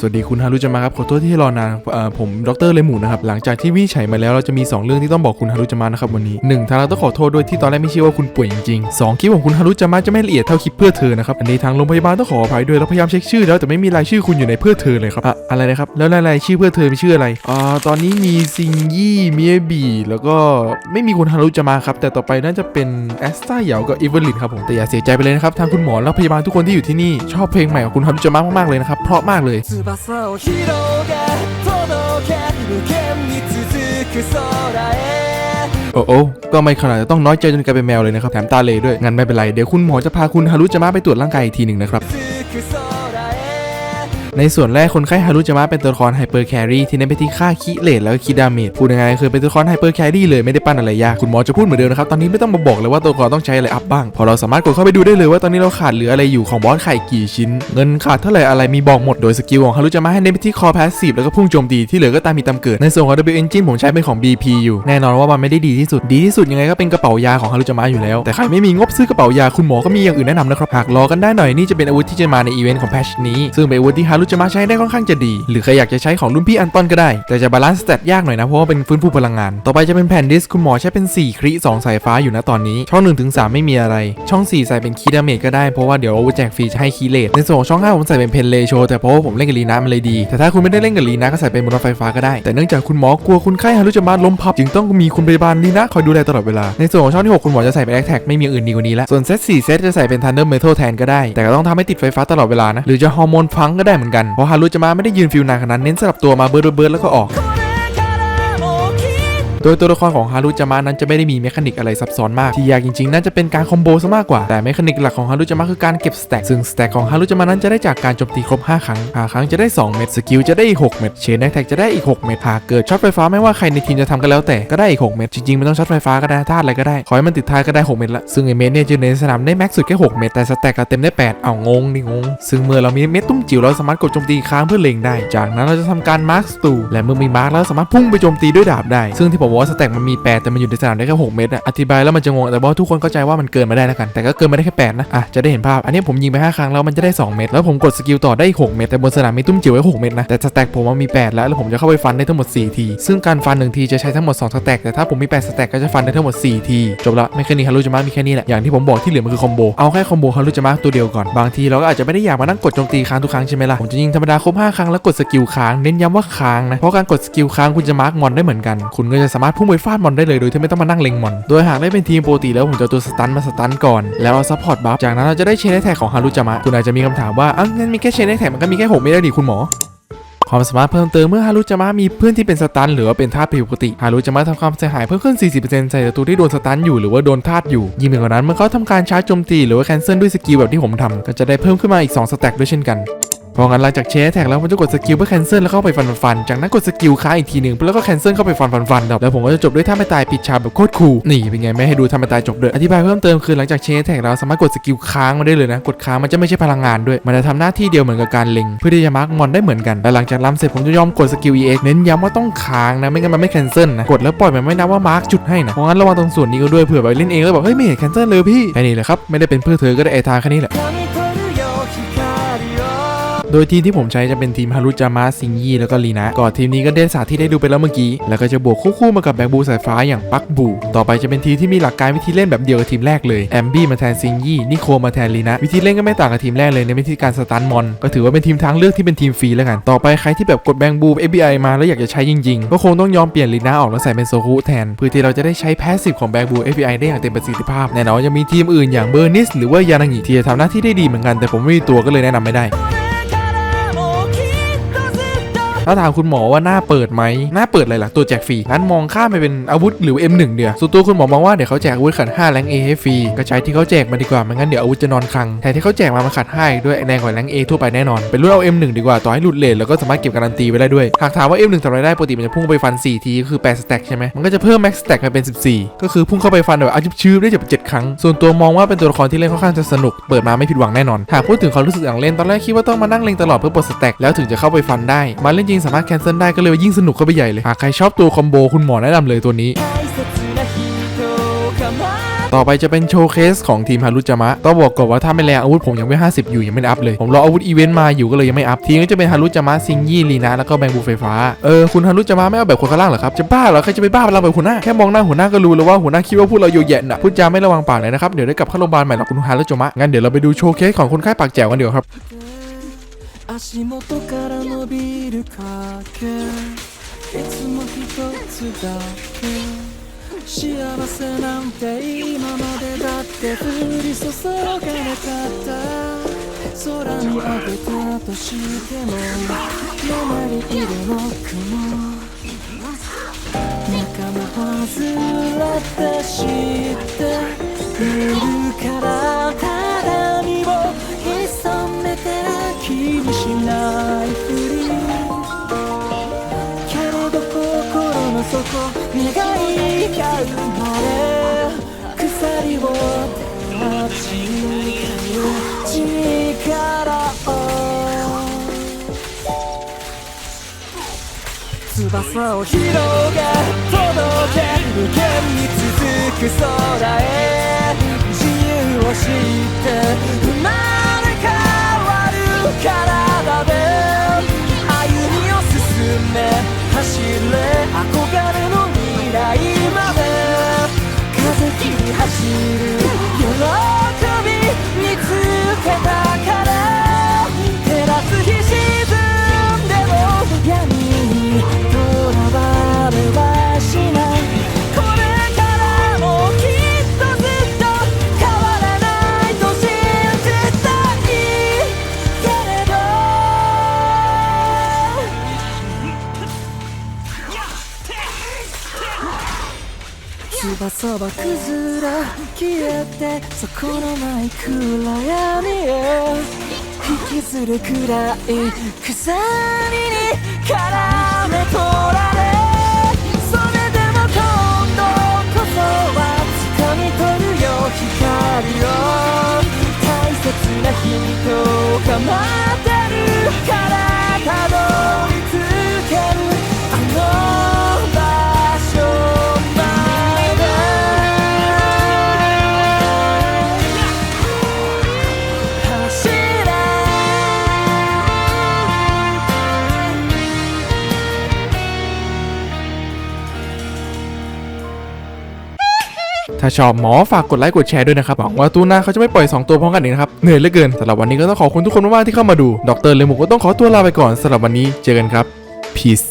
สวัสดีคุณฮารุจะมาครับขอโทษที่ให้รอนานเอ่อผมดรเลหมูนะครับหลังจากที่วินิจฉัยมาแล้วเราจะมี 2 เรื่องที่ต้องบอกคุณฮารุจะมานะครับวันนี้หนึ่งทางเราต้องขอโทษด้วยที่ตอนแรกไม่เชื่อว่าคุณป่วยจริงๆสองคลิปของคุณฮารุจะมาจะไม่ละเอียดเท่าคลิปเพื่อเธอนะครับอันนี้ทางโรงพยาบาลต้องขออภัยด้วยเราพยายามเช็คชื่อ แล้วแต่ไม่มีรายชื่อคุณอยู่ในเพื่อเธอเลยครับอะอะไรนะครับแล้วรายชื่อเพื่อเธอมีชื่ออะไรอ่าตอนนี้มีซิงยี่มีเอบีแล้วก็ไม่มีคุณฮารุจะมาครับแต่ต่อไปน่าจะเป็นแอสตาเหยากับอีเวลินครับผมแต่อย่าเสียใจไปเลยนะครับทางคุณหมอและพยาบาลทุกคนที่อยู่ที่นี่ชอบเพลงใหม่ของคุณฮารุจะมามากๆเลยนะครับเพราะมากเลย翼を広げ届け無限に続く空へ โอ้โอ้ก็ไม่ขนาดจะต้องน้อยใจจนกลายเป็นแมวเลยนะครับ แถมตาเหลยด้วย งั้นไม่เป็นไร เดี๋ยวคุณหมอจะพาคุณฮารุจะมาไปตรวจร่างกายอีกทีหนึ่งนะครับ 続く空へ ในส่วนแรกคนไข้ฮารุจะมาเป็นตัวละครไฮเปอร์แครี่ที่เน้นไปที่ค่าคิเลตแล้วก็คิดาเมจพูดยังไงคือเป็นตัวละครไฮเปอร์แครี่เลยไม่ได้ปั้นอะไรยากคุณหมอจะพูดเหมือนเดิมนะครับตอนนี้ไม่ต้องมาบอกเลยว่าตัวละครต้องใช้อะไรอัพบ้างพอเราสามารถกดเข้าไปดูได้เลยว่าตอนนี้เราขาดเหลืออะไรอยู่ของบอสไข่กี่ชิ้น เงินขาดเท่าไหร่อะไรมีบอกหมดโดยสกิลของฮารุจะมาให้เน้นไปที่คอพาสซีฟแล้วก็พุ่งโจมตีที่เหลือก็ตามมีตามเกิดในส่วนของ W Engine ผมใช้เป็นของ BP อยู่แน่นอนว่ามันไม่ได้ดีที่สุดดีที่สุดยังไงก็เป็นกระเป๋ายาของฮารุจะมาอยู่แล้วแต่ใครไม่มีงบซื้อกระเป๋ายาคุณหมอก็มีอย่างอื่นแนะนำนะครับหากรอกันได้หน่อยนี่จะเป็นอาวุธที่จะมาในอีเวนต์ของแพชนี้ซึ่งเป็นอาวุธที่ฮารุจะมาใช้ได้ค่อนข้างจะดี หรือใครอยากจะใช้ของรุ่นพี่อันตอนก็ได้ แต่จะบาลานซ์สเตตยากหน่อยนะ เพราะว่าเป็นฟื้นฟูพลังงาน ต่อไปจะเป็นแผ่นดิสคุณหมอใช้เป็น 4 คริ2สายฟ้าอยู่นะตอนนี้ ช่อง1ถึง3ไม่มีอะไร ช่อง 4 ใส่เป็นคีดาเมจก็ได้ เพราะว่าเดี๋ยวอาวุธแจกฟรีจะให้คีเลตในส่วนของช่อง 5 ผมใส่เป็นเพนเลโชแต่เพราะว่าผมเล่นกับลีนามันเลยดี แต่ถ้าคุณไม่ได้เล่นกับลีนาก็ใส่เป็นมอเตอร์ไฟฟ้าก็ได้ แต่เนื่องจากคุณหมอกลัวคุณไข้ฮารุจะมาล้มพับ จึงต้องมีคุณพยาบาลลีนาคอยดูแลตลอดเวลา ในส่วนของช่องที่ 6 คุณหมอจะใส่เป็นแอคแท็กไม่มีอื่นดีกว่านี้แล้วส่วนเซต4เซตจะใส่เป็นทันเดอร์เมทัลแทนก็ได้ แต่ก็ต้องทำให้ติดไฟฟ้าตลอดเวลานะหรือจะฮอร์โมนฟังก็ได้เหมือนกันันเพราะฮารุจะมาไม่ได้ยืนฟิลนานขนาดเน้นสลับตัวมาเบิร์ดเบิร์ดแล้วก็ออก โดยตัวละครของฮารุจามะนั้นจะไม่ได้มีเมคานิกอะไรซับซ้อนมาก ที่ยากจริงๆ น่าจะเป็นการคอมโบซะมากกว่า แต่เมคานิกหลักของฮารุจามะคือการเก็บสแต็กซึ่งสแต็กของฮารุจามะนั้นจะได้จากการโจมตีครบ 5 ครั้งหาครั้งจะได้ 2 เม็ดสกิลจะได้อีก 6 เม็ดเชนแอคแท็กจะได้อีก 6 เม็ดหากเกิดช็อตไฟฟ้าไม่ว่าใครในทีมจะทำก็แล้วแต่ก็ได้อีก 6 เม็ดจริงๆไม่ต้องช็อตไฟฟ้าก็ได้ธาตุอะไรก็ได้ขอให้มันติดท้ายก็ได้ 6 เม็ดละซึ่งไอเม็ดเนี่ยจะในสนามได้แม็กสุดแค่6เม็ดแต่สแต็กก็เต็มได้ 8 เอางงนี่งงซึ่งเมื่อเรามีเม็ดตุ้มจิ๋วเราสามารถกดโจมตีค้างเพื่อเล็งได้ จากนั้นเราจะทำการมาร์คสตูและเมื่อมีมาร์คแล้วสามารถพุ่งไปโจมตีด้วยดาบได้ซึ่งที่ผมบอกว่าสแต็กมันมี 8 แต่มันอยู่ในสนามได้แค่6เม็ดอะอธิบายแล้วมันจะงงแต่ว่าทุกคนเข้าใจว่ามันเกินมาได้แล้วกัน แต่ก็เกินมาได้แค่8นะอะจะได้เห็นภาพ อันนี้ผมยิงไป 5 ครั้งแล้วมันจะได้ 2 เม็ดแล้วผมกดสกิลต่อได้อีก6เม็ดแต่บนสนามมีตุ้มจิ๋วไว้6เม็ดนะแต่สแต็กผมว่ามี 8 แล้วแล้วผมจะเข้าไปฟันได้ทั้งหมด 4 ที ซึ่งการฟัน1ทีจะใช้ทั้งหมด2สแต็กแต่ถ้าผมมี8สแต็กก็จะฟันได้ทั้งหมด 4 ทีจบละไม่แค่นี้ฮารุจะมามีแค่นี้แหละอย่างที่ผมบอกที่เหลือมันคือคอมโบเอาแค่คอมโบฮารุจะมาตัวเดียวก่อนบางทีเราก็อาจจะไม่ได้อยากมานั่งกดโจมตีค้างทุกครั้งใช่ไหมล่ะผมจะยิงธรรมดาครบ5ครั้งแล้วกดสกิลค้างเน้นย้ำว่าค้างนะเพราะการกดสกิลค้างคุณจะมาร์กมอนได้เหมือนกันคุณก็จะสามารถพุ่งไปฟาดมอนได้เลยโดยที่ไม่ต้องมานั่งเล็งมอน โดยหากได้เป็นทีมปกติแล้วผมจะตัวสตันมาสตันก่อน แล้วเอาซัพพอร์ตบัฟ จากนั้นเราจะได้เชนแท็กของฮารุจามะ คุณอาจจะมีคำถามว่าอ้าวงั้นมีแค่เชนแท็กมันก็มีแค่หกไม่ได้ดิคุณหมอความสามารถเพิ่มเติมเมื่อฮารุจามะมีเพื่อนที่เป็นสตันหรือว่าเป็นธาตุผิดปกติฮารุจามะทำความเสียหายเพิ่มขึ้น 40%ใส่ศัตรูที่โดนสตันอยู่หรือว่าโดนธาตุอยู่ ยิ่งไปกว่านั้นเมื่อเขาทำการชาร์จโจมตีหรือว่าแคนเซิลด้วยสกิลแบบที่ผมทำก็จะได้เพิ่มขึ้นมาอีก2สแต็กด้วยเช่นกัน เพราะงั้นหลังจากเชสแท็กแล้วผมจะกดสกิลเพื่อแคนเซิลแล้วเข้าไปฟันฟันจากนั้นกดสกิลค้างอีกทีหนึ่งแล้วก็แคนเซิลเข้าไปฟันฟันฟันแล้วผมก็จะจบด้วยท่าไม่ตายปิดฉากแบบโคตรคูลนี่เป็นไงไม่ให้ดูท่าไม่ตายจบเด้ออธิบายเพิ่มเติมคือหลังจากเชสแท็กล้วสามารถกดสกิลค้างมาได้เลยนะ กดค้างมันจะไม่ใช่พลังงานด้วย มันจะทำหน้าที่เดียวเหมือนกับการเล็งเพื่อที่จะมาร์กมอนได้เหมือนกันแต่หลังจากล้ำเสร็จผมจะยอมกดสกิล EX เน้นย้ำว่าต้องค้างนะไม่งั้นมันไม่แคนเซิลนะกดแล้วปล่อยมันไม่นับว่ามาร์กจุดให้นะเพราะงั้นระวังตรงส่วนนี้ก็ด้วยเผื่อไปเล่นเองแล้วบอเฮ้ยไม่เห็นแคนเซิลเลยพี่แค่นี้แหละครับไม่ได้เป็นเพื่อเธอก็ได้ไอทางแค่นี้แหละ โดยทีมที่ผมใช้จะเป็นทีมฮารุจามะซิงยี่แล้วก็ลีนะก่อนทีมนี้ก็ได้สาธิตได้ดูไปแล้วเมื่อกี้ แล้วก็จะบวกคู่ๆมากับแบงบูสายฟ้าอย่างปักบู ต่อไปจะเป็นทีมที่มีหลักการวิธีเล่นแบบเดียวกับทีมแรกเลยแอมบี้มาแทนซิงยี่นิโคมาแทนลีนะวิธีเล่นก็ไม่ต่างกับทีมแรกเลยในวิธีการสตันมอนก็ถือว่าเป็นทีมทางเลือกที่เป็นทีมฟรีแล้วกันต่อไปใครที่แบบกดแบงบู FBI มาแล้วอยากจะใช้จริงๆ ก็คงต้องยอมเปลี่ยนลีนะออกแล้วใส่เป็นโซคุแทนเพื่อที่เราจะได้ใช้แพสซีฟของแบงบู FBI ได้อย่างเต็มประสิทธิภาพแน่นอนยังมีทีมอื่นอย่างเบอร์นิสหรือว่ายานางิที่จะทำหน้าที่ได้ดีเหมือนกันแต่ผมไม่มีตัวก็เลยแนะนำไม่ได้ っとถ้าถามคุณหมอว่าหน้าเปิดไหมหน้าเปิดอะไรล่ะตัวแจกฟรีงั้นมองข้ามไปเป็นอาวุธหรือ M1 เดียวส่วนตัวคุณหมอมองว่าเดี๋ยวเขาแจกอาวุธขัด5แรง A ให้ฟรีก็ใช้ที่เขาแจกมาดีกว่าไม่งั้นเดี๋ยวอาวุธจะนอนคลังแทนที่เขาแจกมามันขัด5อีกด้วยแรงกว่าแรง A ทั่วไปแน่นอนเป็นรุ่นเอา M1 ดีกว่าต่อให้หลุดเลทแล้วก็สามารถเก็บการันตีไว้ได้ด้วยหากถามว่า M1 ทำอะไรได้ปกติมันจะพุ่งไปฟัน4ทีก็คือ8สแต็กใช่ไหมมันก็จะเพิ่ม max stack ไปเป็น 14 ก็คือพุ่งเข้าไปฟันแบบอาชิบชื้อได้จะ7ครั้ง ส่วนตัวมองว่าเป็นตัวละครที่เล่นค่อนข้างจะสนุก เปิดมาไม่ผิดหวังแน่นอน หากพูดถึงความรู้สึกอย่างเล่นตอนแรกคิดว่าต้องมานั่งเล็งตลอดเพื่อปลดสแต็กแล้วถึงจะเข้าไปฟันได้ มาเล่นจริงงสามารถแคนเซิลได้ก็เลยยิ่งสนุกเข้าไปใหญ่เลยหากใครชอบตัวคอมโบคุณหมอแนะนำเลยตัวนี้ต่อไปจะเป็นโชว์เคสของทีมฮารุจามะต้องบอกก่อนว่าถ้าไม่แรงอาวุธผมยังไม่ 50 อยู่ยังไม่อัพเลย ผมรออาวุธอีเวนต์มาอยู่ก็เลยยังไม่อัพทีนี้จะเป็นฮารุจามะซิงยี่ลีนะแล้วก็แบงบูไฟฟ้า เออคุณฮารุจามะไม่เอาแบบคนข้างล่างเหรอครับ จะบ้าเหรอใครจะไปบ้าพลังแบบหัวหน้า แค่มองหน้าหัวหน้าก็รู้แล้วว่าหัวหน้าคิดว่าพูดเราโยแย่น่ะพูดจาไม่ระวังปากเลยนะครับเดี๋ยวได้กลับเข้าโรงพยาบาลใหม่หรอกคุณฮารุจามะงั้นเดี๋ยวเราไปดูโชว์เคสของคนไข้ปากแจ๋วกันเดี๋ยวครับ 足元から伸びる影いつも一つだけ。幸せなんて今までだって降り注がれた。った空に上げたとしても山にいるの雲。仲間外れって知っているから。翼を広げ届け無限に続く空へ。自由を知って翼は崩れ消えてそこのない暗闇へ引きずるくらい。鎖に絡め取られそれでも今度こそは掴み取るよ光を。大切な人が待ってる。から ถ้าชอบหมอฝากกดไลค์กดแชร์ด้วยนะครับหวังว่าตูหน้าเขาจะไม่ปล่อย 2 ตัวพร้อมกันอีกนะครับเหนื่อยเหลือเกินสำหรับวันนี้ก็ต้องขอบคุณทุกคนมากๆที่เข้ามาดูดรเลมูก็ต้องขอตัวลาไปก่อนสำหรับวันนี้เจอกันครับ peace